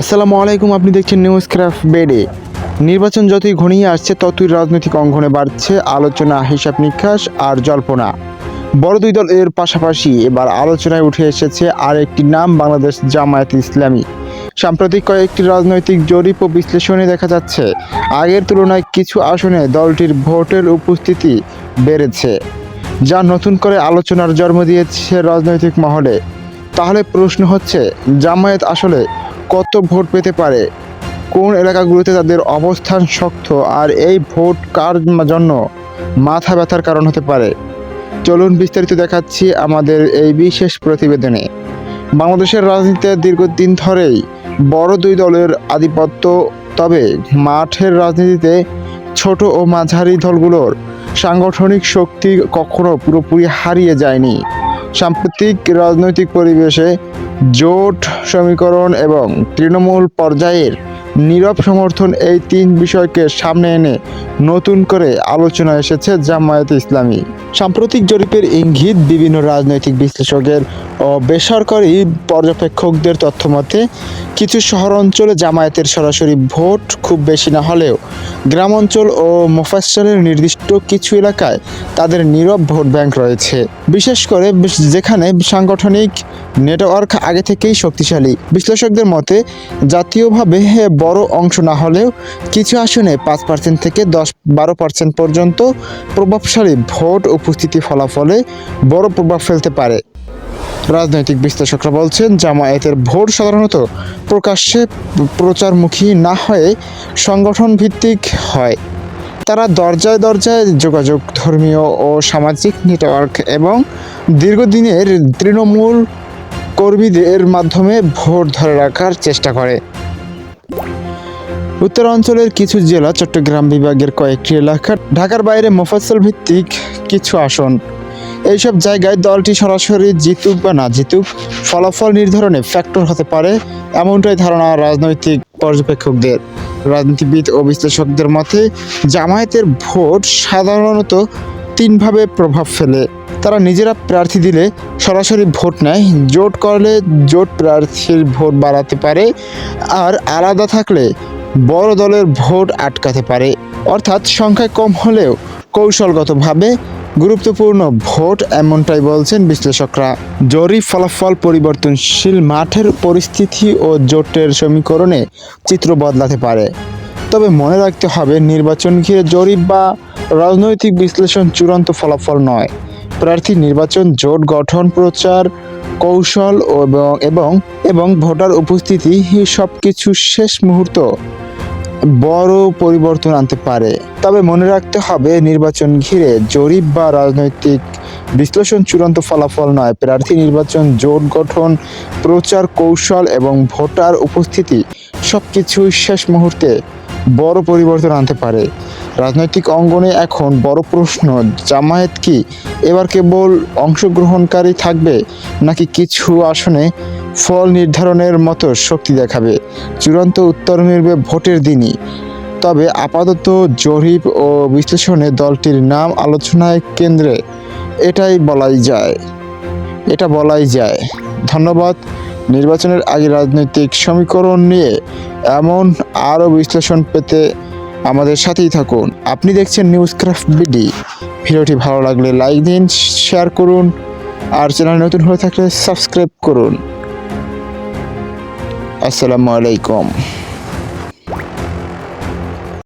আসসালামু আলাইকুম, আপনি দেখছেন নিউজ ক্রাফট বেডে নির্বাচন যতই ঘনিয়ে আসছে, ততই রাজনৈতিক অঙ্গনে বাড়ছে আলোচনা, হিসাব নিকাশ আর জল্পনা। বড় দুই দল এর পাশাপাশি এবার আলোচনায় উঠে এসেছে আর একটি নাম, বাংলাদেশ জামায়াত ইসলামী। সাম্প্রতিক কয়েকটি রাজনৈতিক জরিপ ও বিশ্লেষণে দেখা যাচ্ছে, আগের তুলনায় কিছু আসনে দলটির ভোটের উপস্থিতি বেড়েছে। যা নতুন করে আলোচনার জন্ম দিয়েছে রাজনৈতিক মহলে। তাহলে প্রশ্ন হচ্ছে, জামায়াত আসলে কত ভোট পেতে পারে? কোন এলাকাগুলোতে তাদের অবস্থান শক্ত? আর এই ভোট কার জন্য? মাথা ব্যথার কারণ হতে পারে। চলুন বিস্তারিত দেখাচ্ছি আমাদের এই বিশেষ প্রতিবেদনে। বাংলাদেশের রাজনীতিতে দীর্ঘদিন ধরেই বড় দুই দলের আধিপত্য, তবে মাঠের রাজনীতিতে ছোট ও মাঝারি দলগুলোর সাংগঠনিক শক্তি কখনো পুরোপুরি হারিয়ে যায়নি। সাম্প্রতিক রাজনৈতিক পরিবেশে জোট সমীকরণ এবং তৃণমূল পর্যায়ের নীরব সমর্থন এই তিন বিষয়কে সামনে এনে নতুন করে আলোচনা এসেছে জামায়াত ইসলামী। সাম্প্রতিক জরিপের ইঙ্গিত বিভিন্ন রাজনৈতিক বিশ্লেষকের ও বেসরকারি পর্যবেক্ষকদের তথ্যমতে, কিছু শহর অঞ্চলে জামায়াতের সরাসরি ভোট খুব বেশি না হলেও গ্রাম অঞ্চল ও মোফাসলের নির্দিষ্ট কিছু এলাকায় তাদের নীরব ভোট ব্যাংক রয়েছে। বিশেষ করে, যেখানে সাংগঠনিক নেটওয়ার্ক আগে থেকেই শক্তিশালী। বিশ্লেষকদের মতে, জাতীয়ভাবে বড় অংশ না হলেও কিছু আসনে পাঁচ পার্সেন্ট থেকে দশ বারো পার্সেন্ট পর্যন্ত প্রভাবশালী ভোট উপস্থিতি ফলাফলে বড় প্রভাব ফেলতে পারে। রাজনৈতিক বিশ্লেষকরা বলছেন, জামায়াতের ভোট সাধারণত প্রকাশ্যে প্রচারমুখী না হয়ে সংগঠন ভিত্তিক হয়। তারা দরজায় দরজায় যোগাযোগ, ধর্মীয় ও সামাজিক নেটওয়ার্ক এবং দীর্ঘদিনের তৃণমূল কর্মীদের মাধ্যমে ভোট ধরে রাখার চেষ্টা করে। উত্তরাঞ্চলের কিছু জেলা চট্টগ্রাম বিভাগের কয়েকটি এলাকা, ঢাকার বাইরে মোফাসল ভিত্তিক কিছু আসন। এইসব জায়গায় দলটি সরাসরি জিতুক বা না জিতুক, ফলাফল নির্ধারণে ফ্যাক্টর হতে পারে এমনটাই ধারণা রাজনৈতিক পর্যবেক্ষকদের। রাজনীতিবিদ ও বিশ্লেষকদের মতে, জামায়াতের ভোট সাধারণত তিনভাবে প্রভাব ফেলে। তারা নিজেরা প্রার্থী দিলে সরাসরি ভোট নেয়। জোট করলে জোট প্রার্থীর ভোট বাড়াতে পারে আর আলাদা থাকলে বড় দলের ভোট আটকাতে পারে। অর্থাৎ সংখ্যায় কম হলেও কৌশলগতভাবে গুরুত্বপূর্ণ ভোট এমনটাই বলছেন বিশ্লেষকরা। জরিপ ফলাফল পরিবর্তনশীল মাঠের পরিস্থিতি ও জোটের সমীকরণে চিত্র বদলাতে পারে। তবে মনে রাখতে হবে, নির্বাচন ঘিরে জরিপ বা রাজনৈতিক বিশ্লেষণ চূড়ান্ত ফলাফল নয়। প্রার্থী নির্বাচন, জোট গঠন, প্রচার, কৌশল এবং এবং এবং ভোটার উপস্থিতি সব কিছু শেষ মুহূর্ত বড় পরিবর্তন আনতে পারে। তবে মনে রাখতে হবে, নির্বাচন ঘিরে জরিপ বা রাজনৈতিক বিশ্লেষণ চূড়ান্ত ফলাফল নয়। প্রার্থী নির্বাচন, জোট গঠন, প্রচার, কৌশল এবং ভোটার উপস্থিতি সব কিছুই শেষ মুহূর্তে বড় পরিবর্তন আনতে পারে। রাজনৈতিক অঙ্গনে এখন বড় প্রশ্ন, জামায়াত কি এবার কেবল অংশগ্রহণকারী থাকবে নাকি কিছু আসনে ফল নির্ধারণের মতো শক্তি দেখাবে? চূড়ান্ত উত্তর মিলবে ভোটের দিনই। তবে আপাতত জরিপ ও বিশ্লেষণে দলটির নাম আলোচনায় কেন্দ্রে এটাই বলাই যায়। এটা বলাই যায়। ধন্যবাদ। নির্বাচনের আগে রাজনৈতিক সমীকরণ নিয়ে এমন আরও বিশ্লেষণ পেতে আমাদের সাথেই থাকুন। আপনি দেখছেন নিউজ ক্রাফট বিডি ভিডিওটি ভালো লাগলে লাইক দিন, শেয়ার করুন, আর চ্যানেল নতুন হয়ে থাকলে সাবস্ক্রাইব করুন। আসসালামু আলাইকুম।